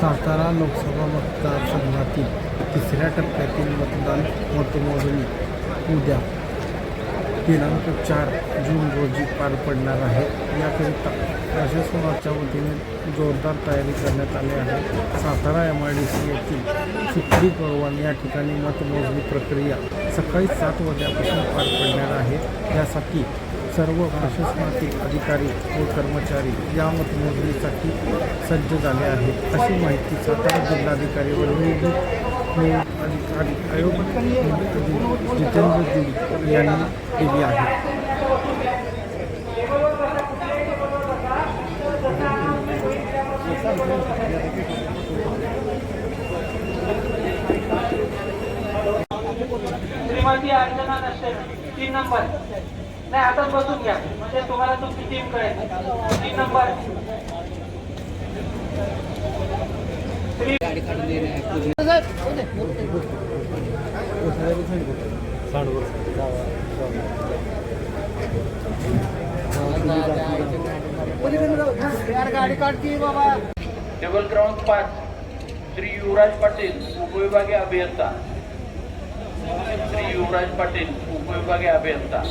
सातारा लोकसभा मतदारसंघातील तिसऱ्या टप्प्यातील मतदान मतमोजणी उद्या दिनांक चार जून रोजी पार पडणार आहे. याकरिता प्रशासनाच्या वतीने जोरदार तयारी करण्यात आली आहे. Satara M I D C येथील चिखली गव्हाण या ठिकाणी मतमोजणी प्रक्रिया सकाळी सात वाजल्यापासून पार पडणार आहे. यासाठी सर्व प्रशासनातील अधिकारी व कर्मचारी या मतमोजणीसाठी सज्ज झाले आहेत. अशी माहिती सातारा जिल्हाधिकारी व निवडणूक निवड अधिकारी आयोग जितेंद्र गिरी यांनी दिली आहे. नसेल तीन नंबर. नाही आता बसून घ्या. म्हणजे तुम्हाला तुमची टीम कळेल. तीन नंबर. टेबल क्रमांक पाच. श्री युवराज पाटील उपविभागीय अभियंता. श्री युवराज पाटील उपविभागीय अभियंता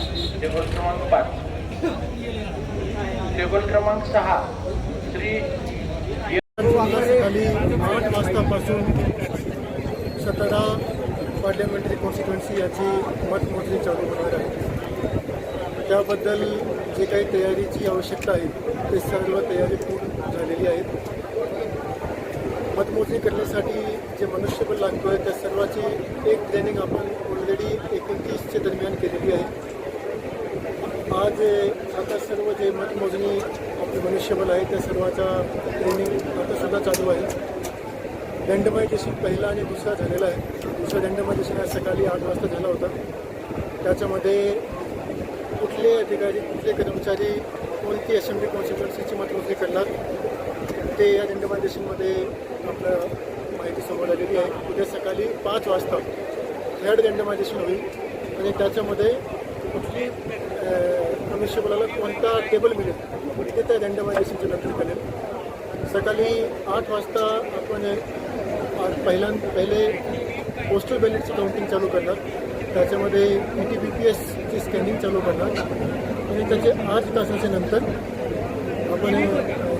टेबल क्रमांक पाच. टेबल क्रमांक सहा श्री आठ वाजतापासून सतरा पार्लमेंटरी कॉन्स्टिट्युएन्सी याची मतमोजणी चालू होणार आहे. त्याबद्दल जे काही तयारीची आवश्यकता आहे ते सर्व तयारी पूर्ण झालेली आहे मतमोजणी करण्यासाठी जे मनुष्यबळ लागतो आहे त्या सर्वाची एक ट्रेनिंग आपण ऑलरेडी एकोणतीसच्या दरम्यान केलेली आहे. आज आता सर्व जे मतमोजणी आपले मनुष्यबळ आहे त्या सर्वाचा ट्रेनिंग आता सुद्धा चालू आहे. दंडमयदेशन पहिला आणि दुसरा झालेला आहे. दुसरा दंडमयदेशन आज सकाळी आठ वाजता झाला होता. त्याच्यामध्ये कुठले अधिकारी कुठले कर्मचारी कोणती असेंब्ली कॉन्स्टिट्युन्सीची मतमोजणी करणार ते या दंडमयदेशनमध्ये आपलं समोर आलेली आहे. उद्या सकाळी पाच वाजता थर्ड दंडमयदेशन होईल. आणि त्याच्यामध्ये कुठली मनुष्यबळाला कोणता टेबल मिळेल ते त्या दंडमयदेशनच्या नंतर करेल. सकाळी आठ वाजता आपण आज पहिल्या पहिले पोस्टल बॅलेटची काउंटिंग चालू करणार. त्याच्यामध्ये ई टी बी पी एसची स्कॅनिंग चालू करणार. आणि त्याचे आठ तासाच्या नंतर आपण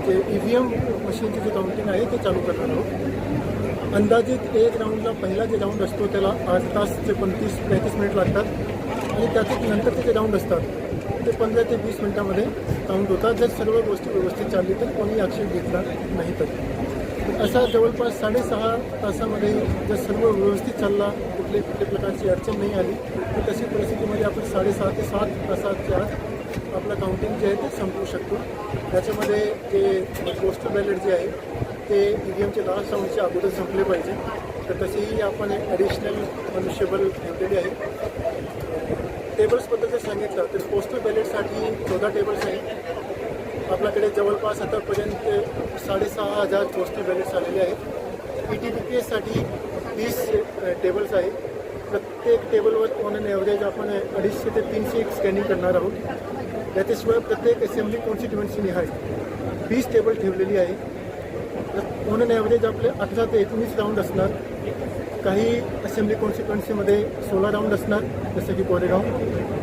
जे ई व्ही एम मशीनची जी काउंटिंग आहे ते चालू करणार आहोत. अंदाजित एक राऊंडला पहिला जे राऊंड असतो त्याला आठ तास ते पंचवीस पैंतीस मिनिट लागतात. आणि त्याचे नंतरचे जे राऊंड असतात ते पंधरा ते वीस मिनिटामध्ये राऊंड होतात. जर सर्व गोष्टी व्यवस्थित चालली तर कोणी आक्षेप घेतला नाही तर. असा जवळपास साडेसहा तासामध्ये जर सर्व व्यवस्थित चालला कुठली कुठल्या प्रकारची अडचण नाही आली तर तशी परिस्थितीमध्ये आपण साडेसहा ते सात तासाच्या आत आपलं काउंटिंग जे आहे ते संपवू शकतो. त्याच्यामध्ये जे पोस्टल बॅलेट जे आहे ते ई व्ही एमचे दहा राऊंडच्या अगोदर संपले पाहिजे. तर तसेही आपण ॲडिशनल मनुष्यबल ठेवलेले आहे. टेबल्सबद्दल जर सांगितलं तर पोस्टल बॅलेटसाठी चौदा टेबल्स आहेत. आपल्याकडे जवळपास आतापर्यंत साडेसहा हजार पोस्टल बॅलेट्स आलेले आहेत. ई टी बी पी एससाठी वीस टेबल्स आहेत. प्रत्येक टेबलवर ऑन ॲव्हरेज आपण अडीचशे ते तीनशे एक स्कॅनिंग करणार आहोत. त्याच्याशिवाय प्रत्येक असेंब्ली कॉन्स्टिट्युएन्सीने आहे वीस टेबल ठेवलेली आहे ऑन अन ॲव्हरेज आपले अठरा ते एकोणीस राऊंड असणार काही असेंब्ली कॉन्स्टिट्युएन्सीमध्ये सोळा राऊंड असणार जसं की कोरेगाव.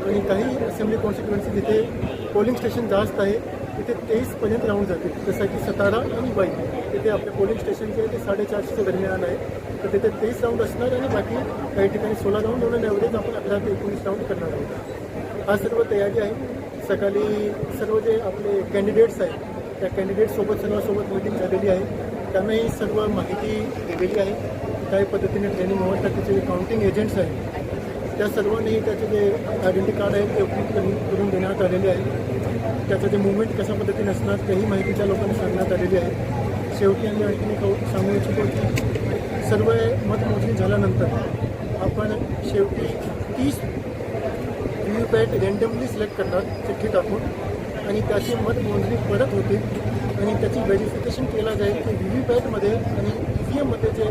आणि काही असेंब्ली कॉन्स्टिट्युएन्सी जिथे पोलिंग स्टेशन जास्त आहे तिथे तेवीसपर्यंत राऊंड जातील. जसं की सतारा आणि बाई. तिथे आपले पोलिंग स्टेशन जे आहे ते साडेचारशेच्या दरम्यान आहे. तर तिथे तेवीस राऊंड असणार आणि बाकी काही ठिकाणी सोळा राऊंड म्हणून ॲव्हरेज आपण अठरा ते एकोणीस राऊंड करणार आहोत. हा सर्व तयारी आहे. सकाळी सर्व जे आपले कॅन्डिडेट्स आहेत त्या कॅन्डिडेटसोबत सर्वांसोबत मीटिंग झालेली आहे. त्यांनाही सर्व माहिती दिलेली आहे. काही पद्धतीने ट्रेनिंग होत त्याचे जे काउंटिंग एजंट्स आहेत. त्या सर्वांनी त्याचे जे आयडेंटी कार्ड आहे ते उपलब्ध करून देण्यात आलेले आहे त्याचं जे मुवमेंट कशा पद्धतीने असणार तेही माहिती त्या लोकांना सांगण्यात आलेली आहे. शेवटी आम्ही आणखी सांगू इच्छितो की सर्व मतमोजणी झाल्यानंतर आपण शेवटी तीस व्ही पॅट रँडमली सिलेक्ट करणार चिठ्ठी टाकून. आणि त्याची मतमोजणी परत होते. आणि त्याची व्हेरिफिकेशन केलं जाईल की व्ही व्ही पॅटमध्ये आणि ई व्ही एममध्ये जे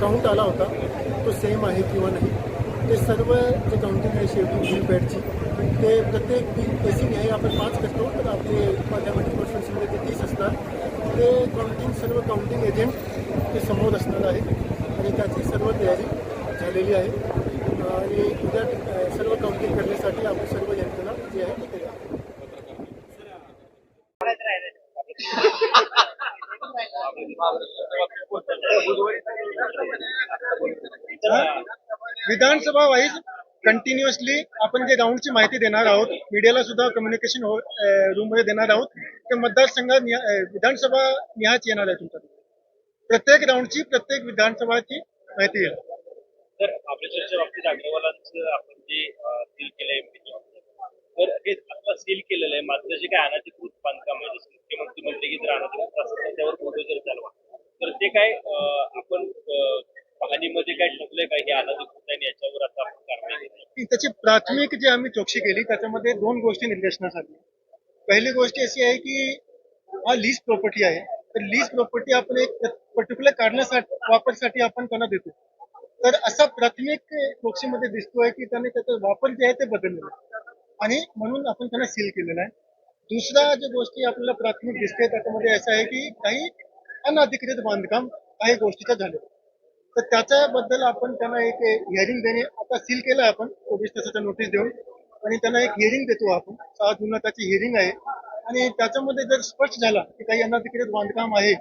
काउंट आला होता तो सेम आहे किंवा नाही ते सर्व जे काउंटिंग आहे शेवटी व्ही व्ही पॅटची ते प्रत्येक बेसिंग आहे आपण पाच करतो तर आपले पार्लमेंटरी कॉन्स्टिट्युन्सीमध्ये ते तीस असतात. ते काउंटिंग सर्व काउंटिंग एजंट ते समोर असणार आहे आणि त्याची सर्व तयारी झालेली आहे. आणि उद्या सर्व काउंटिंग करण्यासाठी आपण सर्व यंत्रणा जी आहे ते तयार आहे. विधानसभा वाईज कंटिन्युअसली आपण जे राऊंडची माहिती देणार आहोत मीडियाला सुद्धा कम्युनिकेशन रूम हो, मध्ये देणार आहोत ते मतदारसंघ विधानसभा निहाच येणार आहे तुमच्या प्रत्येक राऊंडची प्रत्येक विधानसभाची माहिती येईल. तर आपल्या चर्चेच्या बाबतीत अग्रवालांचं आपण जे सील केलंय तर हे आता सील केलेलं आहे. मात्र जे काय अनधिकृत बांधकाम आहे जसं मुख्यमंत्री की त्यावर बुलडोजर चालवा तर ते काय आपण अं, पाहणीमध्ये काय शोधलंय काय हे अनधिकृत आहे याच्यावर आता आपण कारवाई त्याची प्राथमिक जी आम्ही चौकशी केली त्याच्यामध्ये दोन गोष्टी निर्देशनास आली पहिली गोष्ट अशी आहे की हा लीज प्रॉपर्टी आहे. तर लीज प्रॉपर्टी आपण एक पर्टिक्युलर कारणासाठी वापरसाठी आपण त्यांना देतो. तर असा प्राथमिक चौकशीमध्ये दिसतोय की त्याने त्याचा वापर जे आहे ते बदललेला आणि म्हणून आपण त्यांना सील केलेलं आहे. दुसरा जे गोष्टी आपल्याला प्राथमिक दिसते त्याच्यामध्ये असं आहे की काही अनधिकृत बांधकाम काही गोष्टीचं झालं. तर त्याच्याबद्दल आपण त्यांना एक हिअरिंग देणे आता सील केलं आपण चोवीस तासाचा नोटीस देऊन. आणि त्यांना एक हिअरिंग देतो आपण. सहा जूनला त्याची हिअरिंग आहे. आणि त्याच्यामध्ये जर स्पष्ट झाला की काही अनधिकृत बांधकाम आहे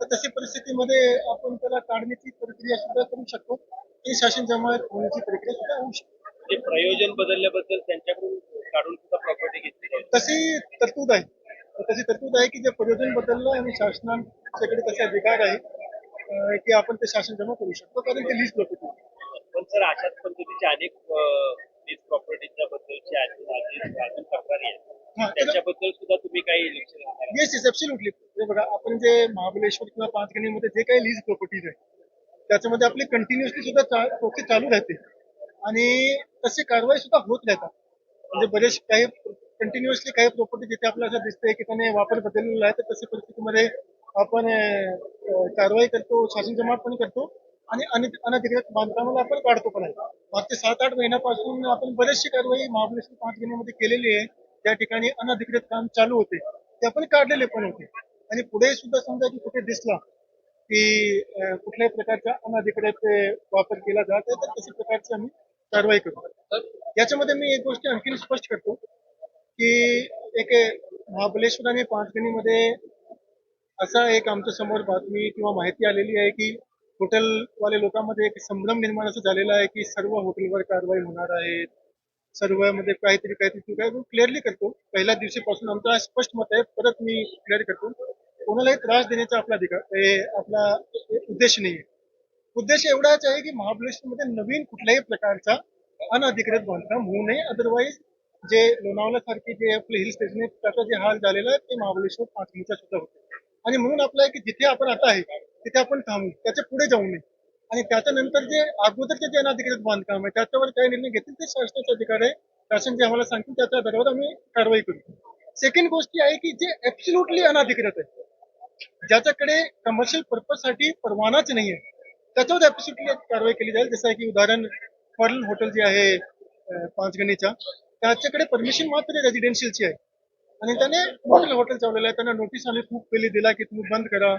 तर तशी परिस्थितीमध्ये आपण त्याला काढण्याची प्रक्रिया सुद्धा करू शकतो. आणि शासन जमा होण्याची प्रक्रिया सुद्धा होऊ शकते. ते प्रयोजन बदलल्याबद्दल त्यांच्याकडून काढून सुद्धा प्रॉपर्टी घेतली तशी तरतूद आहे. तशी तरतूद आहे की जे प्रयोजन बदललं आणि शासनाच्याकडे तसे अधिकार आहे की आपण ते शासन जमा करू शकतो कारण ते लीज प्रॉपर्टी पण सर अशाच पद्धतीचे अनेक लीज प्रॉपर्टीच्या बद्दलची अजून तक्रारी आहेत त्याच्याबद्दल सुद्धा तुम्ही काही? येस येस हे बघा आपण जे महाबळेश्वर किंवा पाचगणीमध्ये जे काही लीज प्रॉपर्टीज आहे त्याच्यामध्ये आपली कंटिन्युअसली सुद्धा चालू राहते. आणि तशी कारवाई सुद्धा होत राहतात म्हणजे बरेच काही कंटिन्युअसली काही प्रॉपर्टी जिथे आपल्याला असं दिसतंय की त्याने वापर बदललेला आहे तर तशा परिस्थितीमध्ये आपण कारवाई करतो शासन जमा पण करतो आणि अनधिकृत बांधकामाला आपण काढतो पण आहे. मागचे सात आठ महिन्यापासून आपण बरेचशी कारवाई महाबळेश्वर पाचगणीमध्ये केलेली आहे. त्या ठिकाणी अनधिकृत काम चालू होते ते आपण काढलेले पण होते. आणि पुढे सुद्धा समजा की कुठे दिसला की कुठल्याही प्रकारचा अनधिकृत वापर केला जात आहे तर तशा प्रकारचे आम्ही कारवाई करू. याच्यामध्ये मी एक गोष्ट आणखी स्पष्ट करतो की एक महाबळेश्वर आणि पाचगणीमध्ये असा एक आमच्यासमोर बातमी किंवा माहिती आलेली आहे की हॉटेलवाले लोकांमध्ये एक संभ्रम निर्माण असं झालेला आहे की सर्व हॉटेलवर कारवाई होणार आहे. सर्वमध्ये काहीतरी काहीतरी काय क्लिअरली करतो. पहिल्या दिवशीपासून आमचा स्पष्ट मत आहे. परत मी क्लिअर करतो. कोणालाही त्रास देण्याचा आपला अधिकार आपला उद्देश नाही आहे उद्देश एवढाच आहे की महाबळेश्वरमध्ये नवीन कुठल्याही प्रकारचा अनधिकृत बांधकाम होऊ नये. अदरवाईज जे लोणावळा सारखे जे आपले हिल स्टेशन आहेत त्याचा जे हाल झालेला आहे ते महाबळेश्वर पाचवीचा सुद्धा होतो. आणि म्हणून आपलं आहे की जिथे आपण आता आहे तिथे आपण थांबू त्याच्या पुढे जाऊ नये. आणि त्याच्यानंतर जे अगोदरचे जे अनधिकृत बांधकाम आहे त्याच्यावर काय निर्णय घेतील ते शासनाचे अधिकार आहे. शासन जे आम्हाला सांगतील त्याच्या आधारावर आम्ही कारवाई करू. सेकंड गोष्टी आहे की जे ऍब्सोल्युटली अनधिकृत आहे ज्याच्याकडे कमर्शियल पर्पजसाठी परवानाच नाही आहे त्याच्यावर ऍब्सोल्युटली कारवाई केली जाईल. जसं की उदाहरण फॉरेन हॉटेल जे आहे पाचगणीच्या त्याच्याकडे परमिशन मात्र रेजिडेन्शियलची आहे. आणि त्याने हॉटेल हॉटेल चालवलेलं आहे. त्यांना नोटीस आम्ही खूप पहिली दिला की तुम्ही बंद करा.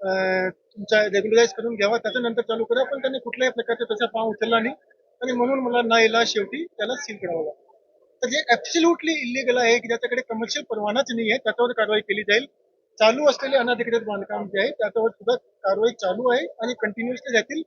तुमच्या तुमचा रेग्युलराईज करून घ्यावा. त्याच्यानंतर चालू करा. पण त्याने कुठल्याही प्रकारचा त्याचा पाव उचलला नाही. आणि म्हणून मला ना इला शेवटी त्याला सील करावं तर जे ऍब्सोल्युटली इलिगल आहे की ज्याच्याकडे कमर्शियल परवानाच नाही आहे त्याच्यावर कारवाई केली जाईल. चालू असलेले अनधिकृत बांधकाम जे आहे त्याच्यावर सुद्धा कारवाई चालू आहे आणि कंटिन्युअसली राहतील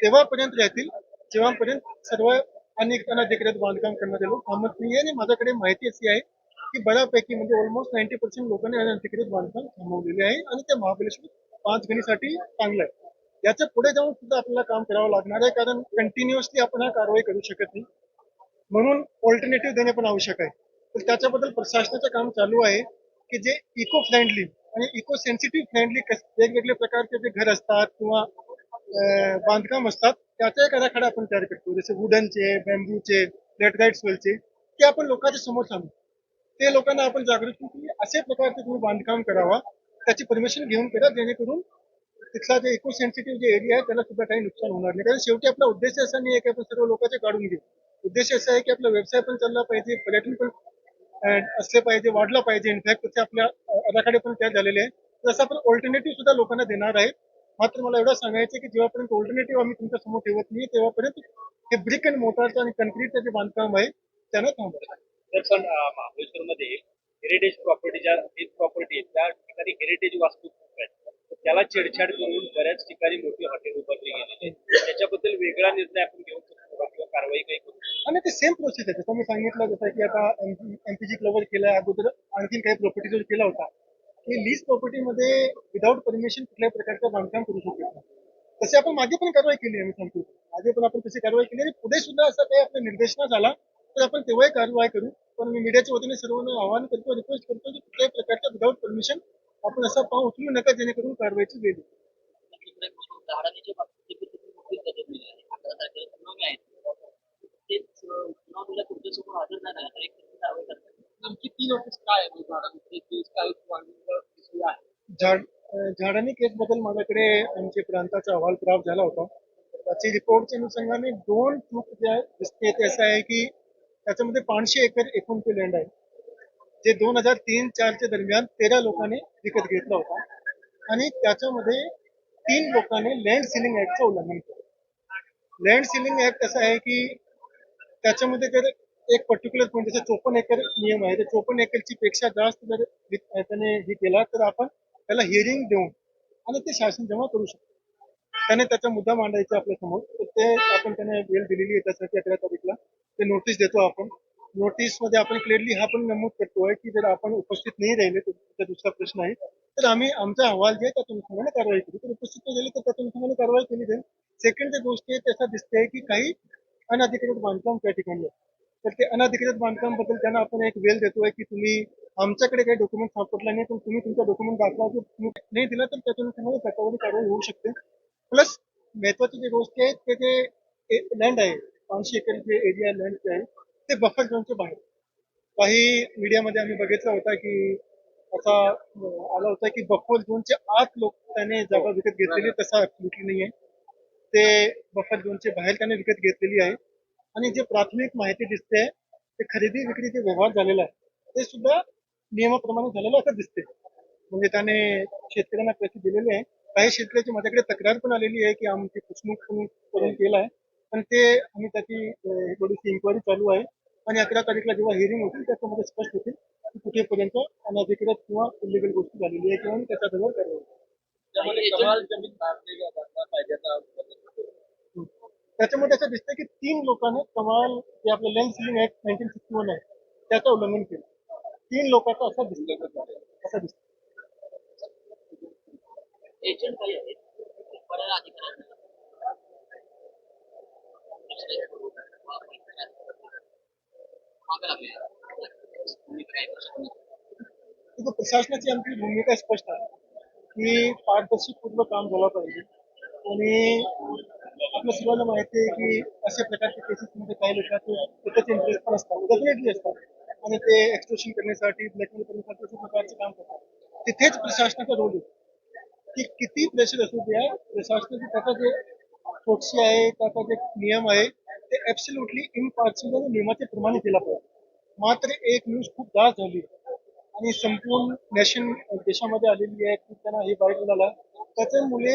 तेव्हापर्यंत राहतील जेव्हापर्यंत सर्व अनेक अनधिकृत बांधकाम करणारे लोक थांबत नाही आणि माझ्याकडे माहिती अशी आहे की बऱ्यापैकी म्हणजे ऑलमोस्ट नाईन्टी पर्सेंट लोकांनी अनधिकृत बांधकाम थांबवलेले आहे आणि ते महाबळेश्वर पाच गणीसाठी चांगलं आहे. याच्यापुढे जाऊन सुद्धा आपल्याला काम करावं लागणार आहे कारण कंटिन्युअसली आपण हा कारवाई करू शकत नाही. म्हणून ऑल्टरनेटिव्ह देणे पण आवश्यक आहे. तर त्याच्याबद्दल प्रशासनाचं काम चालू आहे की जे इको फ्रेंडली आणि इको सेन्सिटिव्ह फ्रेंडली वेगवेगळे प्रकारचे जे घर असतात किंवा बांधकाम असतात त्याचा एक आराखडा आपण तयार करतो. जसे वुडनचे बॅम्बूचे लेटराईट सोलचे ते आपण लोकांच्या समोर सांगू. ते लोकांना आपण जागृत करू की असे प्रकारचे तुम्ही बांधकाम करावा त्याची परमिशन घेऊन करा जेणेकरून तिथला जे इको सेन्सिटिव्ह जे एरिया आहे त्याला सुद्धा काही नुकसान होणार नाही. कारण शेवटी आपला उद्देश असा नाही आहे की आपण सर्व लोकांचे काढून घेऊ. उद्देश असा आहे की आपला व्यवसाय पण चालला पाहिजे पर्यटन पण असले पाहिजे वाढला पाहिजे. इनफॅक्ट तसे आपल्या आराखडे पण तयार झालेले आहे जसं आपण ऑल्टरनेटिव्ह सुद्धा लोकांना देणार आहे मात्र मला एवढं सांगायचं आहे की जेव्हापर्यंत ऑल्टरनेटिव्ह आम्ही तुमच्यासमोर ठेवत नाही तेव्हापर्यंत हे ब्रिक अँड मोटारचं आणि कन्क्रीटचं जे बांधकाम आहे त्यानं थांबवलं. तर पण महाबळेश्वरमध्ये हेरिटेज प्रॉपर्टी ज्या प्रॉपर्टी आहेत त्या ठिकाणी हेरिटेज वास्तू त्याला छेडछाड करून बऱ्याच ठिकाणी मोठी हॉटेल उभारली गेलेली आहेत त्याच्याबद्दल वेगळा निर्णय आपण घेऊ शकतो का किंवा कारवाई काही करू शकतो आणि ते सेम प्रोसेस आहे. जसं मी सांगितलं जसं की आता एमपीजी क्लबर केला अगोदर आणखीन काही प्रॉपर्टीजवर केला होता. की लीज प्रॉपर्टीमध्ये विदाऊट परमिशन कुठल्याही प्रकारचं बांधकाम करू शकत तसे आपण मागे पण कारवाई केली आम्ही सांगतो. मागे पण आपण तशी कारवाई केली आणि पुढे सुद्धा असा काही आपल्या निर्देशनात झाला तर आपण तेव्हाही कारवाई करू. पण मी मीडियाच्या वतीने सर्वांना आवाहन करतो रिक्वेस्ट करतो की कुठल्याही प्रकारचं विदाऊट परमिशन आपण असा पाव उचलू नका जेणेकरून कारवाईची वेळ तेच अं, तुमच्यासमोर हजर नाही एक ती नोटीस काय आहे झाडांची केस काय आहे? झाड माझ्याकडे आमचे प्रांताचा अहवाल प्राप्त झाला होता. त्याची रिपोर्टच्या अनुषंगाने दोन चूक ज्या दिसते ते असं आहे की त्याच्यामध्ये पाचशे एकर एकूण ते लँड आहे. जे दोन हजार तीन चारच्या दरम्यान तेरा लोकांनी विकत घेतला होता. आणि त्याच्यामध्ये तीन लोकांनी लँड सिलिंग ऍक्टचं उल्लंघन केलं. लँड सिलिंग ऍक्ट असं आहे की त्याच्यामध्ये जर एक पर्टिक्युलर पॉईंट जसं चोपन्न एकर नियम आहे तर चोपन्न एकरची पेक्षा जास्त जर त्याने हे केला तर आपण त्याला हिअरिंग देऊन आणि ते शासन जमा करू शकतो. त्याने त्याचा मुद्दा मांडायचा आपल्यासमोर तर ते आपण त्याने वेळ दिलेली आहे त्यासाठी अकरा तारीखला. ते नोटीस देतो आपण. नोटीसमध्ये आपण क्लिअरली हा पण नमूद करतोय की जर आपण उपस्थित नाही राहिले तर तुमचा दुसरा प्रश्न आहे. तर आम्ही आमचा अहवाल जे त्या अनुषंगाने कारवाई केली. तर उपस्थित नाही झाले तर त्या अनुषंगाने कारवाई केली जाईल. सेकंड जी गोष्ट आहे त्याचा दिसते की काही अनधिकृत बांधकाम त्या ठिकाणी तर ते अनधिकृत बांधकामबद्दल त्यांना आपण एक वेल देतोय की तुम्ही आमच्याकडे काही डॉक्युमेंट सापडला नाही पण तुम्ही तुमचा डॉक्युमेंट दाखवा. जर तुम्ही नाही दिला तर त्यातून तुम्हाला त्याच्यावर कारवाई होऊ शकते. प्लस महत्वाची जी गोष्ट आहे ते जे लँड आहे पाचशे एकर जे एरिया लँड जे आहे ते बफर झोनच्या बाहेर. काही मीडियामध्ये आम्ही बघितलं होता की असा आला होता की बफर झोनच्या आत लोक त्याने जागा विकत घेतलेली तसा ऍब्सोल्युटली नाही आहे ते बफर झोनचे बाहेर त्याने विकत घेतलेली आहे. आणि जे प्राथमिक माहिती दिसते ते खरेदी विक्रीचे व्यवहार झालेला आहे ते सुद्धा नियमाप्रमाणे झालेलं असं दिसते. म्हणजे त्याने शेतकऱ्यांना पैसे दिलेले आहे. काही शेतकऱ्याची माझ्याकडे तक्रार पण आलेली आहे की आमची फसवणूक करून केला आहे. पण ते आम्ही त्याची थोडीशी इन्क्वायरी चालू आहे. आणि अकरा तारीखला जेव्हा हिअरिंग होतील त्याच्यामध्ये स्पष्ट होतील की कुठेपर्यंत अनधिकृत किंवा इलिगल गोष्टी झालेली आहे किंवा त्याचा दबाव कारवाई त्याच्यामध्ये असं दिसतं की तीन लोकांनी कमाल जे आपलं land ceiling act nineteen sixty one आहे त्याचं उल्लंघन केलं. तीन लोकांचं असं दिसतं असं दिसतं एजंट काही आहेत? काय प्रशासनाची आमची भूमिका स्पष्ट आहे. की पारदर्शकपूर्व काम झालं पाहिजे. आणि आपल्या सर्वांना माहिती आहे की अशा प्रकारच्या केसेसमध्ये काही लोकांचे स्वतःचे इंटरेस्ट पण असतात डेफिनेटली असतात. आणि ते एक्सप्रेशन करण्यासाठी ब्लॅकमेल करण्यासाठी अशा प्रकारचे काम करतात. तिथेच प्रशासनाचा रोल येतो. की किती प्रेशर असू द्या प्रशासनाचे त्याचा जे प्रोक्सी आहे त्याचा जे नियम आहे ते ऍब्सल्युटली इम्पार्शियल नियमाच्या प्रमाणे केला पाहिजे. मात्र एक न्यूज खूप जास्त झाली. आणि संपूर्ण नॅशन देशामध्ये आलेली आहे की त्यांना हे वाईट झाला त्याच्यामुळे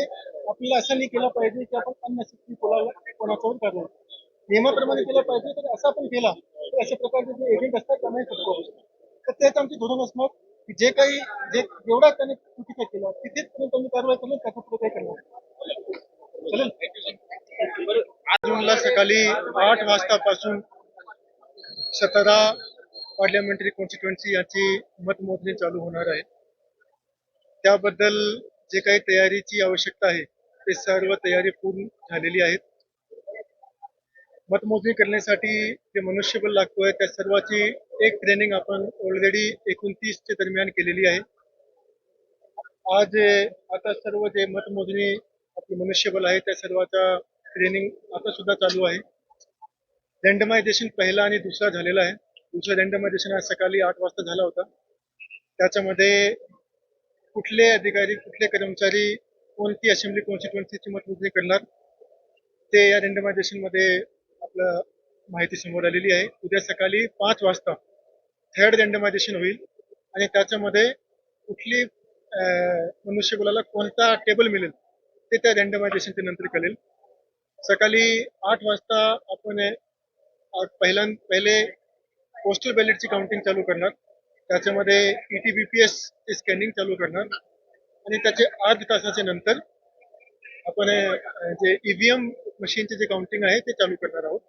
आपल्याला असं नाही केलं पाहिजे की आपण अननेसेसरी कोणाला कोणाच्यावर करणार. नियमाप्रमाणे केलं पाहिजे तर असं आपण केला तर अशा प्रकारचे जे एजंट असतात त्यांनाही फटका तर तेच आमचे धोरण असणार की जे काही जे जेवढा त्याने चुकीचं केलं तिथेच त्यांनी कारवाई करणार त्याच्या पुढे काही करणार. चालेल? जूनला सकाळी आठ वाजतापासून सतरा पार्लमेंटरी कॉन्स्टिट्युएन्सी यांची मतमोजणी चालू होणार आहे. त्याबद्दल जे काही तयारीची आवश्यकता आहे ते सर्व तयारी पूर्ण झालेली आहेत. मतमोजणी करण्यासाठी जे मनुष्यबळ लागतोय त्या सर्वाची एक ट्रेनिंग आपण ऑलरेडी एकोणतीसच्या दरम्यान केलेली आहे. आज आता सर्व जे मतमोजणी आपले मनुष्यबळ आहे त्या सर्वाचा ट्रेनिंग आता सुद्धा चालू आहे. रँडमायझेशन पहिला आणि दुसरा झालेला आहे. दुसरा रँडमायझेशन आज सकाळी आठ वाजता झाला होता. त्याच्यामध्ये कुठले अधिकारी कुठले कर्मचारी कोणती असेंब्ली कॉन्स्टिट्युएन्सीची मतमोजणी करणार ते या रँडमायझेशनमध्ये आपलं माहिती समोर आलेली आहे. उद्या सकाळी पाच वाजता थर्ड रँडमायझेशन होईल आणि त्याच्यामध्ये कुठली अं, कोणता टेबल मिळेल ते त्या रँडमायझेशनच्या नंतर कळेल. सकाळी आठ वाजता आपण पहिल्या पहिले पोस्टल बॅलेटची काउंटिंग चालू करणार. त्याच्यामध्ये E E T B P S scanning चालू करणार. आणि त्याचे आठ तासाच्या नंतर आपण अं, जे ईव्हीएम मशीनचे जे काउंटिंग आहे ते चालू करणार आहोत.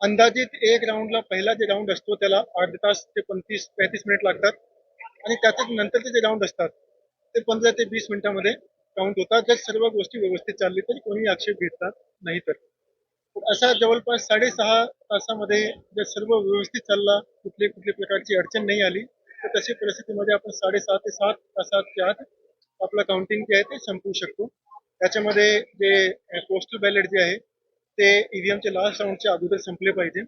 अंदाजित एक राऊंडला पहिला जे राऊंड असतो त्याला अर्ध तास ते पंतीस पैंतीस मिनिट लागतात. आणि त्याच्या नंतरचे जे राऊंड असतात ते पंधरा ते वीस मिनिटामध्ये काउंट होतात. जर सर्व गोष्टी व्यवस्थित चालली तर कोणी आक्षेप घेतला नाही तर. असा जवळपास साडेसहा तासामध्ये जर सर्व व्यवस्थित चालला कुठले कुठली प्रकारची अडचण नाही आली तर तशी परिस्थितीमध्ये आपण साडेसहा ते सात तासाच्या आत आपलं काउंटिंग जे आहे ते संपवू शकतो. त्याच्यामध्ये जे पोस्टल बॅलेट जे आहे ते ईव्हीएमचे लास्ट राऊंडच्या अगोदर संपले पाहिजे.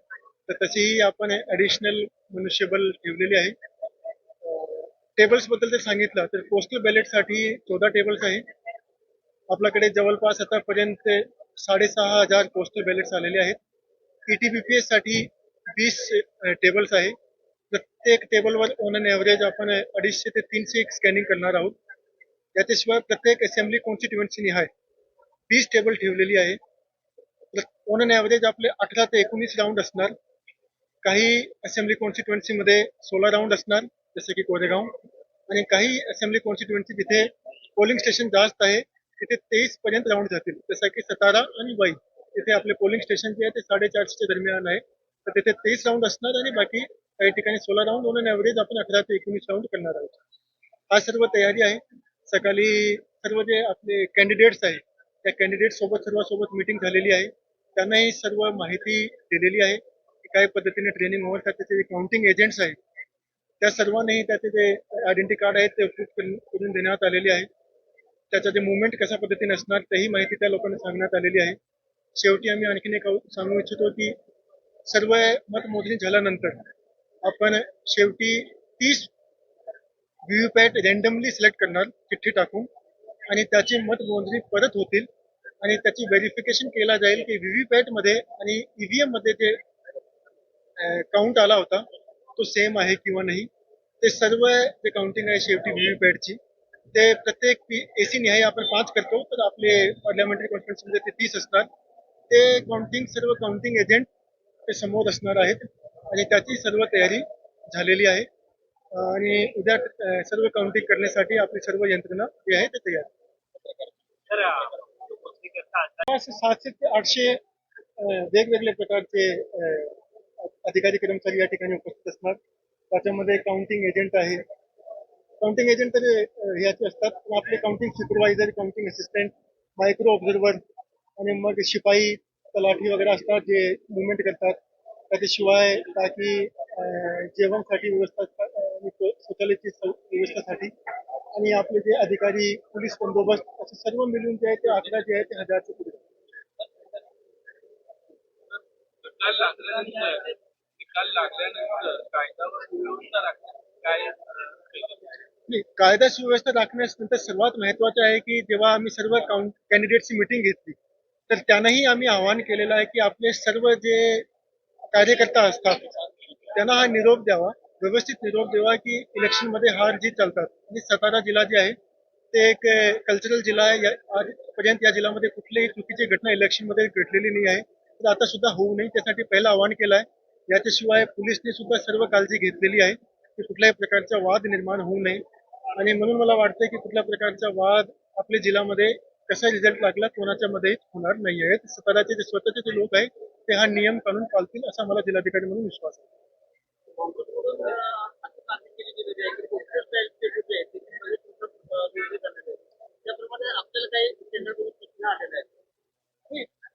तर तशीही आपण ॲडिशनल मनुष्यबल ठेवलेली आहे. टेबल्सबद्दल जर सांगितलं तर पोस्टल बॅलेटसाठी चौदा टेबल्स आहे. आपल्याकडे जवळपास आतापर्यंत साडेसहा हजार पोस्टल बॅलेट्स आलेले आहेत. ई टी बी पी एससाठी वीस टेबल्स आहे. प्रत्येक टेबलवर ऑन अन ॲव्हरेज आपण अडीचशे ते तीनशे एक स्कॅनिंग करणार आहोत. त्याच्याशिवाय प्रत्येक असेंब्ली कॉन्स्टिट्युएन्सी निहाय वीस टेबल ठेवलेली आहे. ऑन अन ॲव्हरेज आपले अठरा ते एकोणीस राऊंड असणार. काही असेंब्ली कॉन्स्टिट्युएन्सीमध्ये सोळा राऊंड असणार जसं की कोरेगाव. आणि काही असेंब्ली कॉन्स्टिट्युएन्सी जिथे पोलिंग स्टेशन जास्त आहे तिथे तेवीस पर्यंत राऊंड जातील. जसं की सतारा आणि वाई तिथे आपले पोलिंग स्टेशन जे आहे ते साडेचारशेच्या दरम्यान आहे. तर तिथे तेवीस राऊंड असणार आणि बाकी काही ठिकाणी सोळा राऊंड म्हणून ॲव्हरेज आपण अठरा ते एकोणीस राऊंड करणार आहोत. हा सर्व तयारी आहे. सकाळी सर्व जे आपले कॅन्डिडेट्स आहे त्या कॅन्डिडेट सोबत सर्वांसोबत मीटिंग झालेली आहे. त्यांनाही सर्व माहिती दिलेली आहे की काय पद्धतीने ट्रेनिंग होत त्याचे जे काउंटिंग एजंट्स आहेत त्या सर्वांनाही त्याचे जे आयडेंटिटी कार्ड आहेत ते प्रूफ करून देण्यात आलेले आहे. त्याचं जे मुवमेंट कशा पद्धतीने असणार तेही माहिती त्या लोकांना सांगण्यात आलेली आहे. शेवटी आम्ही आणखीन एक सांगू इच्छितो की सर्व मतमोजणी झाल्यानंतर आपण शेवटी तीस व्हीव्हीपॅट रँडमली सिलेक्ट करणार चिठ्ठी टाकून. आणि त्याची मतमोजणी परत होतील. आणि त्याची व्हेरिफिकेशन केला जाईल की व्हीव्हीपॅटमध्ये आणि ईव्हीएममध्ये जे काउंट आला होता तो सेम आहे किंवा नाही. ते सर्व जे काउंटिंग आहे शेवटी व्हीव्हीपॅटची ते प्रत्येक एसी निहाय आपण पाच करतो. तर आपले पार्लमेंटरी कॉन्फरन्समध्ये ते तीस असतात. ते काउंटिंग सर्व काउंटिंग एजंट ते समोर असणार आहेत. आणि त्याची सर्व तयारी झालेली आहे. आणि उद्या सर्व काउंटिंग करण्यासाठी आपली सर्व यंत्रणा जी आहे ते तयार सातशे ते आठशे वेगवेगळ्या प्रकारचे अधिकारी कर्मचारी या ठिकाणी उपस्थित असणार. त्याच्यामध्ये काउंटिंग एजंट आहे. काउंटिंग एजंट तरी ह्याचे याचे असतात. पण आपले counting supervisor counting assistant micro observer आणि मग शिपाई तलाठी वगैरे असतात जे मुवमेंट करतात. त्याच्याशिवाय बाकी जेवणसाठी व्यवस्था शौचालयाची व्यवस्थासाठी आणि आपले जे अधिकारी पोलीस बंदोबस्त असे सर्व मिळून जे आहे ते आकडा जे आहे ते हजारचे पुढे लागल्यानंतर निकाल लागल्यानंतर कायदा काय कायदा सुव्यवस्था राखण्यानंतर सर्वात महत्त्वाचे आहे की जेव्हा आम्ही सर्व काउंट कॅन्डिडेटची मिटिंग घेतली तर त्यांनाही आम्ही आवाहन केलेलं आहे की आपले सर्व जे कार्यकर्ता असतात त्यांना हा निरोप द्यावा व्यवस्थित निरोप द्यावा की इलेक्शनमध्ये हार जीत चालतात. आणि सातारा जिल्हा जे आहे ते एक कल्चरल जिल्हा आहे. या- आजपर्यंत या जिल्ह्यामध्ये कुठलीही चुकीची घटना इलेक्शनमध्ये घडलेली नाही आहे. तर आता सुद्धा होऊ नये त्यासाठी पहिलं आवाहन केलं आहे. याच्याशिवाय पोलिसने सुद्धा सर्व काळजी घेतलेली आहे. की कुठल्याही प्रकारचा वाद निर्माण होऊ नये. आणि म्हणून मला वाटतं की कुठल्या प्रकारचा वाद आपल्या जिल्ह्यामध्ये कसा रिझल्ट लागला कोणाच्या मध्ये होणार नाही आहे साताराचे जे स्वतःचे जे लोक आहेत ते हा नियम काढून पाळतील असा मला जिल्हाधिकारी म्हणून विश्वास आहे. त्याप्रमाणे आपल्याला काही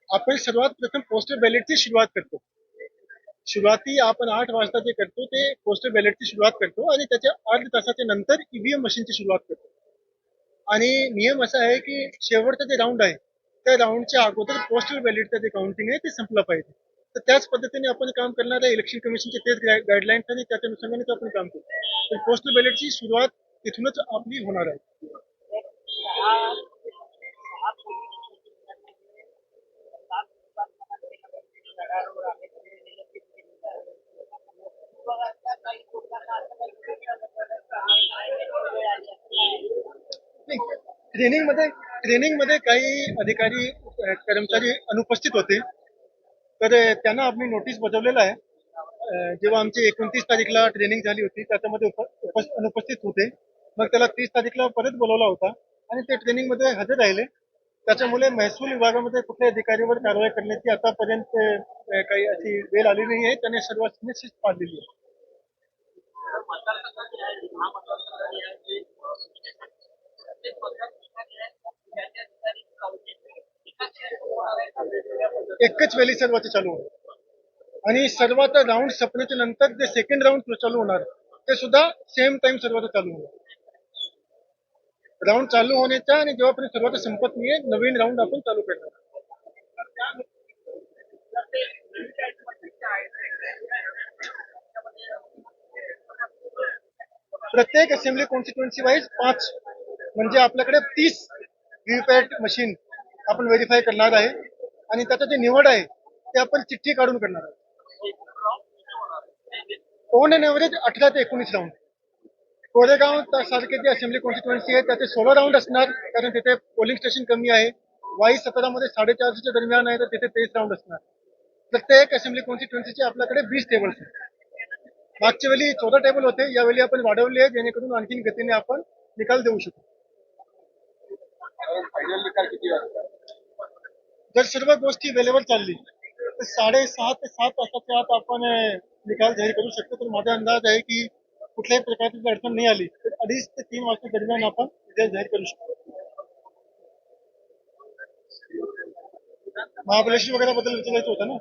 आपण सर्वात प्रथम पोस्टल बॅलेटची सुरुवात करतो. सुरुवाती आपण आठ वाजता जे करतो ते पोस्टल बॅलेटची सुरुवात करतो आणि त्याच्या अर्ध्या तासाच्या नंतर ईव्हीएम मशीनची सुरुवात करतो. आणि नियम असा आहे की शेवटचा जे राऊंड आहे त्या राऊंडच्या अगोदर पोस्टल बॅलेटचं जे काउंटिंग आहे ते संपलं पाहिजे. तर त्याच पद्धतीने आपण काम करणार आहे इलेक्शन कमिशनचे तेच गाईडलाईन्स आणि त्याच्या अनुषंगाने आपण काम करतो. तर पोस्टल बॅलेटची सुरुवात तिथूनच आपली होणार आहे. ट्रेनिंगमध्ये ट्रेनिंगमध्ये काही अधिकारी कर्मचारी अनुपस्थित होते. तर त्यांना आम्ही नोटीस बजावलेला आहे. जेव्हा आमची एकोणतीस तारीखला ट्रेनिंग झाली होती त्याच्यामध्ये उप, अनुपस्थित होते. मग त्याला तीस तारीखला परत बोलवला होता आणि ते ट्रेनिंगमध्ये हजर राहिले. त्याच्यामुळे महसूल विभागामध्ये कुठल्याही अधिकारीवर कारवाई करण्याची आतापर्यंत काही अशी वेळ आली नाही आहे. त्याने सर्व शिस्त पाडलेली आहे. एकाच वेळी सर्वांचं चालू होणार. आणि सर्वात राऊंड संपण्याच्या नंतर जे सेकंड राऊंड चालू होणार ते सुद्धा सेम टाइम सर्वांचं चालू होणार. राऊंड चालू होण्याचा आणि जेव्हापर्यंत सर्वांचं संपत नाहीये नवीन राऊंड आपण चालू करणार. प्रत्येक असेंब्ली कॉन्स्टिट्युएन्सी वाईज पाच म्हणजे आपल्याकडे तीस व्हीव्हीपॅट मशीन आपण व्हेरीफाय करणार आहे. आणि त्याचं जे निवड आहे ते आपण चिठ्ठी काढून करणार आहे ऑन एन एव्हरेज अठरा ते एकोणीस राऊंड कोरेगाव सारखे जे असेंब्ली कॉन्स्टिट्युएन्सी आहे त्याचे सोळा राऊंड असणार. कारण तिथे पोलिंग स्टेशन कमी आहे. वाई सतरामध्ये साडेचारशेच्या दरम्यान आहे तर तिथे तेवीस राऊंड असणार. प्रत्येक असेंब्ली कॉन्स्टिट्युएन्सीचे आपल्याकडे वीस टेबल्स आहेत. मागच्या वेळी चौदा टेबल होते यावेळी आपण वाढवले आहे जेणेकरून आणखीन गतीने आपण निकाल देऊ शकू. जर सर्व गोष्टी वेळेवर चालली तर साडेसहा ते सात तासाच्या आत आपण निकाल जाहीर करू शकतो. तर माझा अंदाज आहे की कुठल्याही प्रकारची अडचण नाही आली तर अडीच ते तीन वाजता दरम्यान आपण रिझल्ट जाहीर करू शकतो. महाबळेश्वर वगैरे बद्दल विचारायचं होतं ना?